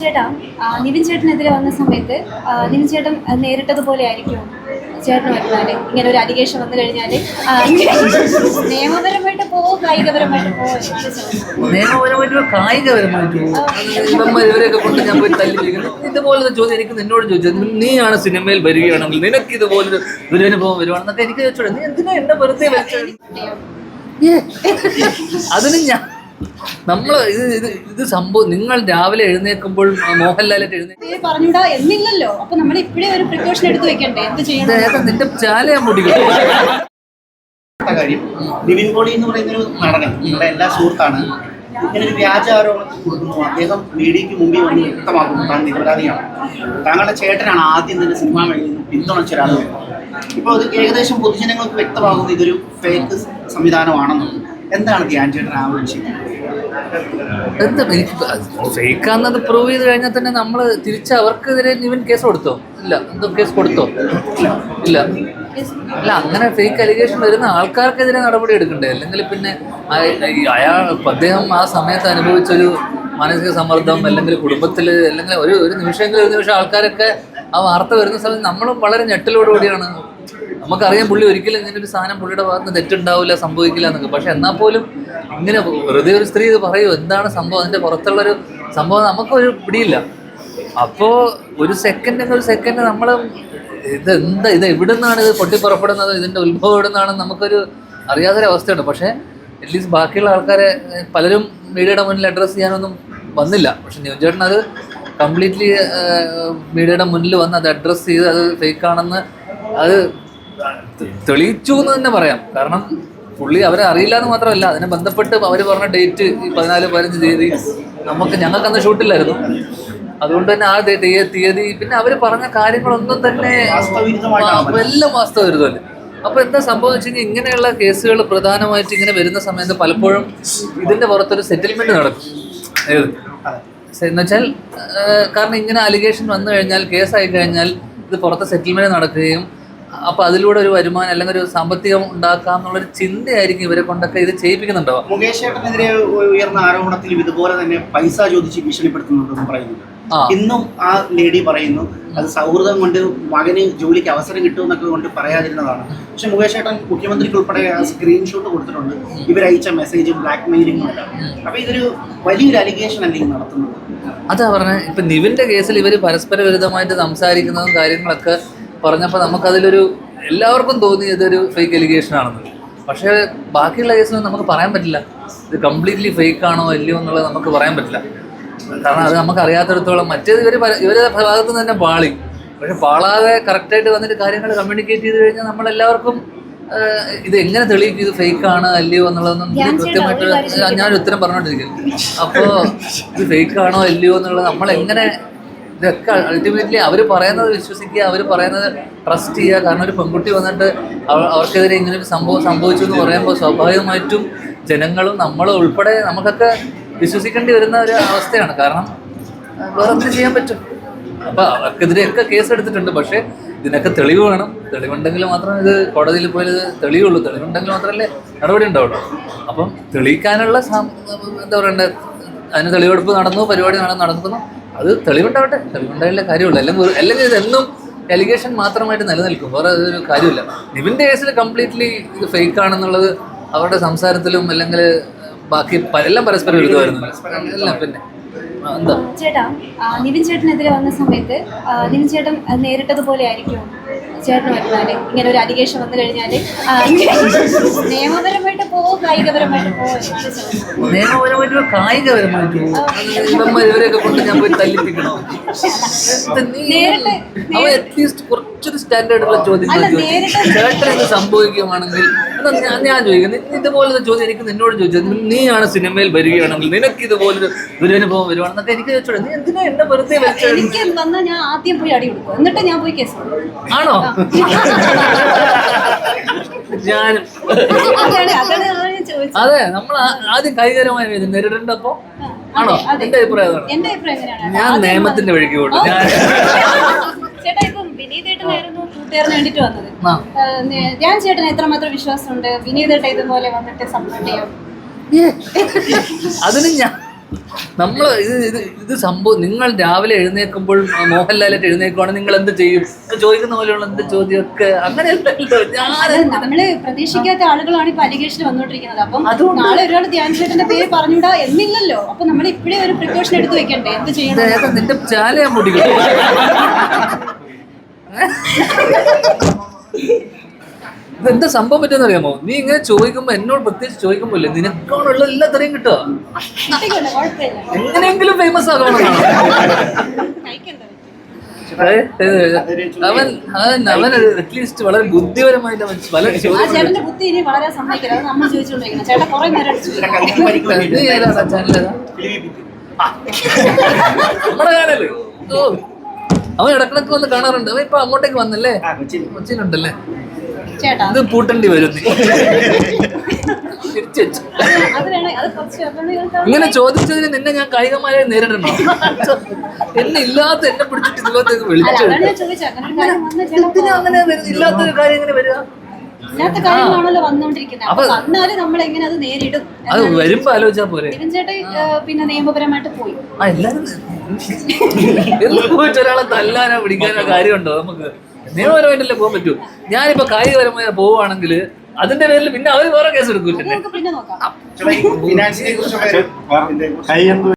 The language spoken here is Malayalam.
ചേട്ടാ നിവിൻ ചേട്ടനെതിരെ വന്ന സമയത്ത് നിവിൻ ചേട്ടൻ നേരിട്ടതുപോലെ ആയിരിക്കും ചേട്ടന് വരുന്നാൽ ഇങ്ങനെ ഒരു അലിഗേഷൻ വന്നു കഴിഞ്ഞാൽ നിയമപരമായിട്ട് പോവോ കായികപരമായിട്ട് പോവോ നിയമപരമായിട്ട് കായികപരമായിട്ട് ഇവരെയൊക്കെ കൊണ്ട് ഞാൻ പോയി തല്ലി വിളിക്കുന്നു ഇതുപോലത്തെ ചോദ്യം എനിക്ക് നിന്നോട് ചോദിച്ചത് നീയാണ് സിനിമയിൽ വരികയാണെങ്കിൽ നിനക്ക് ഇതുപോലൊരു ദുരനുഭവം വരുവാണെന്നൊക്കെ എനിക്ക് ചോദിച്ചോളൂ നീ എന്തിനാ എന്നെ വെറുതെ വലിച്ചത് ഏ, അതിന് ഞാൻ നമ്മൾ ഇത് ഇത് ഇത് സംഭവം നിങ്ങൾ രാവിലെ എഴുന്നേൽക്കുമ്പോൾ മോഹൻലാലായിട്ട് എഴുന്നേൽക്കുന്നത് പേര് പറഞ്ഞൂടാ എന്നില്ലല്ലോ. അപ്പൊ നമ്മൾ ഇപ്പോഴേ ഒരു പ്രിക്കോഷൻ എടുത്ത് വെക്കണ്ടേ? എന്ത് ചെയ്യണം? നിന്റെ ചാലയാൻ പൊട്ടിക്കും അടുത്ത കാര്യം. നിവിൻ പോളി എന്ന് പറയുന്ന ഒരു നടനം നിങ്ങളുടെ എല്ലാ സുഹൃത്താണ്. ഇങ്ങനെ ഒരു വ്യാജ ആരോപണത്തിൽ കൊടുക്കുന്നു അദ്ദേഹം മീഡിയയ്ക്ക് മുമ്പിൽ വന്ന് വ്യക്തമാക്കുന്നു താൻ നിരപരാധിയാണ്. താങ്കളുടെ ചേട്ടനാണ് ആദ്യം തന്നെ സിനിമാ മേഖലയിൽ പിന്തുണച്ച ഒരാൾ ഇപ്പോൾ ഇത് ഏകദേശം പൊതുജനങ്ങൾക്ക് വ്യക്തമാകുന്നു ഇതൊരു ഫേക്ക് സംവിധാനമാണെന്നുള്ളത്. എന്താണ് ധ്യാൻ ആവശ്യം എന്താ എനിക്ക് ഫേക്കാന്നത് പ്രൂവ് ചെയ്ത് കഴിഞ്ഞാൽ തന്നെ നമ്മൾ തിരിച്ച് അവർക്കെതിരെ ഇവൻ കേസ് കൊടുത്തോ? ഇല്ല എന്തോ കേസ് കൊടുത്തോ? ഇല്ല. അല്ല അങ്ങനെ ഫേക്ക് അലിഗേഷൻ വരുന്ന ആൾക്കാർക്കെതിരെ നടപടി എടുക്കണ്ടേ? അല്ലെങ്കിൽ പിന്നെ അയാൾ അദ്ദേഹം ആ സമയത്ത് അനുഭവിച്ചൊരു മാനസിക സമ്മർദ്ദം അല്ലെങ്കിൽ കുടുംബത്തിൽ അല്ലെങ്കിൽ ഒരു ഒരു നിമിഷമെങ്കിലും ഒരു നിമിഷം ആൾക്കാരൊക്കെ ആ വാർത്ത വരുന്ന സമയത്ത് നമ്മളും വളരെ ഞെട്ടലോടുകൂടിയാണ് നമുക്കറിയാം പുള്ളി ഒരിക്കലും ഇങ്ങനെ ഒരു സാധനം പുള്ളിയുടെ ഭാഗത്ത് തെറ്റുണ്ടാവില്ല സംഭവിക്കില്ല എന്നൊക്കെ. പക്ഷെ എന്നാൽ പോലും ഇങ്ങനെ വെറുതെ ഒരു സ്ത്രീ ഇത് പറയൂ എന്താണ് സംഭവം? അതിന്റെ പുറത്തുള്ളൊരു സംഭവം നമുക്കൊരു പിടിയില്ല. അപ്പോൾ ഒരു സെക്കൻഡ് ഒരു സെക്കൻഡ് നമ്മൾ ഇത് എന്താ ഇത് എവിടെ നിന്നാണ് ഇത് പൊട്ടിപ്പുറപ്പെടുന്നത്? ഇതിന്റെ ഉത്ഭവം എവിടെ നമുക്കൊരു അറിയാത്തൊരു അവസ്ഥയുണ്ട് പക്ഷേ അറ്റ്ലീസ്റ്റ് ബാക്കിയുള്ള ആൾക്കാരെ പലരും മീഡിയയുടെ മുന്നിൽ അഡ്രസ്സ് ചെയ്യാനൊന്നും വന്നില്ല. പക്ഷെ ന്യൂജേട്ടൻ അത് കംപ്ലീറ്റ്ലി മീഡിയയുടെ മുന്നിൽ വന്ന് അത് അഡ്രസ്സ് ചെയ്ത് അത് ഫേക്കാണെന്ന് അത് തെളിയിച്ചു എന്ന് തന്നെ പറയാം. കാരണം പുള്ളി അവരെ അറിയില്ല എന്ന് മാത്രമല്ല അതിനെ ബന്ധപ്പെട്ട് അവർ പറഞ്ഞ ഡേറ്റ് ഈ പതിനാല് പതിനഞ്ച് തീയതി നമുക്ക് ഞങ്ങൾക്ക് അന്ന് ഷൂട്ടില്ലായിരുന്നു. അതുകൊണ്ട് തന്നെ ആ തീയതി പിന്നെ അവർ പറഞ്ഞ കാര്യങ്ങളൊന്നും തന്നെ എല്ലാം വാസ്തവരുതല്ലേ അപ്പൊ എന്താ സംഭവം വെച്ച് കഴിഞ്ഞാൽ ഇങ്ങനെയുള്ള കേസുകൾ പ്രധാനമായിട്ട് ഇങ്ങനെ വരുന്ന സമയത്ത് പലപ്പോഴും ഇതിന്റെ പുറത്തൊരു സെറ്റിൽമെന്റ് നടക്കും. ഏത്? എന്നുവെച്ചാൽ കാരണം ഇങ്ങനെ അലിഗേഷൻ വന്നു കഴിഞ്ഞാൽ കേസായി കഴിഞ്ഞാൽ ഇത് പുറത്ത് സെറ്റിൽമെന്റ് നടക്കുകയും അപ്പൊ അതിലൂടെ ഒരു വരുമാനം അല്ലെങ്കിൽ ഒരു സാമ്പത്തികം ഉണ്ടാക്കാം എന്നുള്ളൊരു ചിന്തയായിരിക്കും ഇവരെ കൊണ്ടൊക്കെ ഇത് ചെയ്യിപ്പിക്കുന്നുണ്ടോ? മുകേഷ് ചേട്ടനെതിരെ ഉയർന്ന ആരോപണത്തിൽ ഇതുപോലെ തന്നെ പൈസ ചോദിച്ച് ഭീഷണിപ്പെടുത്തുന്നുണ്ടെന്ന് പറയുന്നുണ്ട്. ഇന്നും ആ ലേഡി പറയുന്നു അത് സൗഹൃദം കൊണ്ട് മകന് ജോലിക്ക് അവസരം കിട്ടുമെന്നൊക്കെ കൊണ്ട് പറയാതിരുന്നതാണ്. പക്ഷെ മുകേഷ് ഏട്ടൻ മുഖ്യമന്ത്രിക്ക് ഉൾപ്പെടെ ആ സ്ക്രീൻഷോട്ട് കൊടുത്തിട്ടുണ്ട്. ഇവരയച്ച മെസ്സേജും ബ്ലാക്ക് മെയിലിംഗ് എല്ലാം അപ്പൊ ഇതൊരു വലിയൊരു അലിഗേഷൻ അല്ലേ നടത്തുന്നത്? അതാ പറഞ്ഞ ഇപ്പൊ നിവിന്റെ കേസിൽ ഇവർ പരസ്പര വിരുദ്ധമായിട്ട് സംസാരിക്കുന്നതും കാര്യങ്ങളൊക്കെ പറഞ്ഞപ്പോൾ നമുക്കതിലൊരു എല്ലാവർക്കും തോന്നി ഇതൊരു ഫേക്ക് എലിഗേഷൻ ആണെന്ന്. പക്ഷേ ബാക്കിയുള്ള കേസിൽ നമുക്ക് പറയാൻ പറ്റില്ല. ഇത് കംപ്ലീറ്റ്ലി ഫേക്ക് ആണോ അല്ലയോ എന്നുള്ളത് നമുക്ക് പറയാൻ പറ്റില്ല. കാരണം അത് നമുക്ക് അറിയാത്തിടത്തോളം മറ്റേത് ഇവർ ഇവരുടെ ഭാഗത്ത് നിന്ന് തന്നെ പാളി. പക്ഷെ പാളാതെ കറക്റ്റായിട്ട് വന്നിട്ട് കാര്യങ്ങൾ കമ്മ്യൂണിക്കേറ്റ് ചെയ്ത് കഴിഞ്ഞാൽ നമ്മളെല്ലാവർക്കും ഇത് എങ്ങനെ തെളിയിക്കും ഇത് ഫേക്ക് ആണ് അല്ലയോ എന്നുള്ളതൊന്നും കൃത്യമായിട്ട് ഞാനൊരു ഉത്തരം പറഞ്ഞോണ്ടിരിക്കുന്നു. അപ്പോൾ ഇത് ഫേക്ക് ആണോ അല്ലയോ എന്നുള്ളത് നമ്മൾ എങ്ങനെ ഇതൊക്കെ അൾട്ടിമേറ്റ്ലി അവർ പറയുന്നത് വിശ്വസിക്കുക അവർ പറയുന്നത് ട്രസ്റ്റ് ചെയ്യുക. കാരണം ഒരു പെൺകുട്ടി വന്നിട്ട് അവ- അവർക്കെതിരെ ഇങ്ങനെ ഒരു സംഭവം സംഭവിച്ചു എന്ന് പറയുമ്പോൾ സ്വാഭാവികമായിട്ടും ജനങ്ങളും നമ്മളും ഉൾപ്പെടെ നമുക്കൊക്കെ വിശ്വസിക്കേണ്ടി വരുന്ന ഒരു അവസ്ഥയാണ്. കാരണം വേറെ എന്ത് ചെയ്യാൻ പറ്റും. അപ്പോൾ അവർക്കെതിരെയൊക്കെ കേസ് എടുത്തിട്ടുണ്ട് പക്ഷേ ഇതിനൊക്കെ തെളിവ് വേണം. തെളിവുണ്ടെങ്കിൽ മാത്രമേ ഇത് കോടതിയിൽ പോയത് തെളിവുള്ളൂ തെളിവുണ്ടെങ്കിൽ മാത്രമല്ലേ നടപടി ഉണ്ടാവുള്ളൂ. അപ്പം തെളിയിക്കാനുള്ള എന്താ പറയണ്ടേ? അതിന് തെളിവെടുപ്പ് നടന്നു പരിപാടി നടന്നു നടക്കുന്നു. അത് തെളിവുണ്ടാവട്ടെ. തെളിവുണ്ടായാലേ കാര്യമുള്ളൂ അല്ലെങ്കിൽ അല്ലെങ്കിൽ ഇതെന്നും എലിഗേഷൻ മാത്രമായിട്ട് നിലനിൽക്കും. വേറെ അതൊരു കാര്യമില്ല നിവിന്റെ കേസിൽ കംപ്ലീറ്റ്ലി ഇത് ഫേക്ക് ആണെന്നുള്ളത് അവരുടെ സംസാരത്തിലും അല്ലെങ്കിൽ ബാക്കി എല്ലാം പരസ്പരം വിരുദ്ധമായിരുന്നു. എല്ലാം പിന്നെ. ചേട്ടാ ആ, നിവിൻ ചേട്ടനെതിരെ വന്ന സമയത്ത് ആ, നിവിൻ ചേട്ടൻ അത് നേരിട്ടതുപോലെ ആയിരിക്കും ചേട്ടന് വരുന്നാൽ ഇങ്ങനെ ഒരു അലിഗേഷൻ വന്നു കഴിഞ്ഞാൽ നിയമപരമായിട്ട് പോവോ കായികപരമായിട്ട് പോവോ എന്നാണ് ചോദിച്ചത്. നിയമപരമായിട്ട് കായികപരമായിട്ട് ഇവന്മാർ ഇവരെയൊക്കെ കൊണ്ട് ഞാൻ പോയി തല്ലിപ്പിക്കണോ. അവൻ അറ്റ്ലീസ്റ്റ് കുറച്ചൊരു സ്റ്റാൻഡേർഡുള്ള ചോദ്യം ചേട്ടൻ ഇത് സംഭവിക്കുകയാണെങ്കിൽ ഞാൻ ചോദിക്കുന്നത് ഇതുപോലത്തെ ചോദ്യം എനിക്ക് നിന്നോട് ചോദിച്ചത് നീയാണ് സിനിമയിൽ വരികയാണെങ്കിൽ നിനക്ക് ഇതുപോലൊരു ദുരനുഭവം വരുവാണെന്നൊക്കെ എനിക്ക് ചോദിച്ചോളൂ നീ എന്തിനാ എന്നെ വെറുതെ എനിക്ക് വന്നാൽ ഞാൻ ആദ്യം പോയി അടി കൊടുക്കും. എന്നിട്ട് ഞാൻ പോയി കേസ് കൊടുക്കും. ആണോ? ഞാൻ അതാണ് അതാണ് ഞാൻ ചോദിച്ചത്. അതെ നമ്മൾ ആ- ആദ്യം കൈകാര്യമായി ഇത് നേരിടേണ്ടപ്പോ ആണോ? അതെ. എന്റെ അഭിപ്രായം അതാണ്. എന്റെ അഭിപ്രായം എങ്ങനെയാണ് ഞാൻ ആദ്യം നിയമത്തിന്റെ വഴിക്ക് കൂട്ടു ഞാൻ ചേട്ടാ ഇപ്പം വിനീതേട്ടനായിരുന്നു കൂട്ടുകാരന് വേണ്ടിട്ട് വന്നത്. ആ. ഏഹ് നേ- ഞാൻ ചേട്ടന് എത്രമാത്രം വിശ്വാസമുണ്ട്? വിനീതേട്ട ഇതുപോലെ വന്നിട്ട് സപ്പോർട്ട് ചെയ്യും? അതിന് ഞാൻ നമ്മൾ ഇത് ഇത് ഇത് സംഭവം നിങ്ങൾ രാവിലെ എഴുന്നേൽക്കുമ്പോൾ മോഹൻലാലായിട്ട് എഴുന്നേൽക്കുവാണെങ്കിൽ നിങ്ങൾ എന്ത് ചെയ്യും? ചോദിക്കുന്ന പോലെയുള്ള എന്ത് ചോദ്യമൊക്കെ അത് നമ്മൾ പ്രതീക്ഷിക്കാത്ത ആളുകളാണ് ഇപ്പൊ അലിഗേഷൻ വന്നോണ്ടിരിക്കുന്നത്. അപ്പം നാളെ ഒരാൾ ധ്യാൻ ചേട്ടന്റെ പേര് പറഞ്ഞൂടാ എന്നില്ലല്ലോ. അപ്പൊ നമ്മൾ ഇപ്പഴേ ഒരു പ്രിക്കോഷൻ എടുത്ത് വെക്കണ്ടേ? എന്ത് ചെയ്യണം? നിന്റെ ചാലയാ മുടിക്കും ഇതെന്താ സംഭവം പറ്റുന്ന അറിയാമോ? നീ ഇങ്ങനെ ചോദിക്കുമ്പോ എന്നോട് പ്രത്യേകിച്ച് ചോദിക്കുമ്പോ ഇല്ലേ? നിനക്കാണുള്ള എല്ലാത്തരെയും കിട്ടുക. എങ്ങനെയെങ്കിലും ഫേമസ് ആകണം അവൻ അവൻ അവൻ അറ്റ്ലീസ്റ്റ് വളരെ ബുദ്ധിപരമായിട്ട് അവൻ വളരെ നമ്മുടെ ചാനൽ ഓ. ഇടക്കിടക്ക് വന്ന് കാണാറുണ്ട്. അവൻ ഇപ്പൊ അങ്ങോട്ടേക്ക് വന്നല്ലേ. കൊച്ചിയിലുണ്ടല്ലേ? ചേട്ടാ ഇത് പൂട്ടേണ്ടി വരും. അത് അത് ഇങ്ങനെ ചോദിച്ചതിന് നിന്നെ ഞാൻ കായികമായി നേരിടണോ? എന്നെ ഇല്ലാത്ത എന്നെ പിടിച്ചിട്ട് ഇതിലോട്ടേക്ക് വിളിച്ചു? അങ്ങനെ ഇല്ലാത്തൊരു കാര്യം എങ്ങനെ വരിക? ഇല്ലാത്ത കാര്യങ്ങളാണല്ലോ വന്നുകൊണ്ടിരിക്കുന്നത് അപ്പൊ നമ്മൾ എങ്ങനെ അത് നേരിടും? അത് വരുമ്പോ ആലോചിച്ചാ പോരെ. നിവിൻ ചേട്ടൻ പിന്നെ നിയമപരമായിട്ട് പോയി. എല്ലാരും ഒരാളെ തല്ലാനോ പിടിക്കാനോ കാര്യമുണ്ടോ നമുക്ക്? നിയമപരമായിട്ടല്ലേ പോകാൻ പറ്റൂ? ഞാനിപ്പോ കായികപരമായി പോവുകയാണെങ്കിൽ അതിന്റെ പേരിൽ പിന്നെ അവർ വേറെ കേസ് എടുക്കൂല്ലേ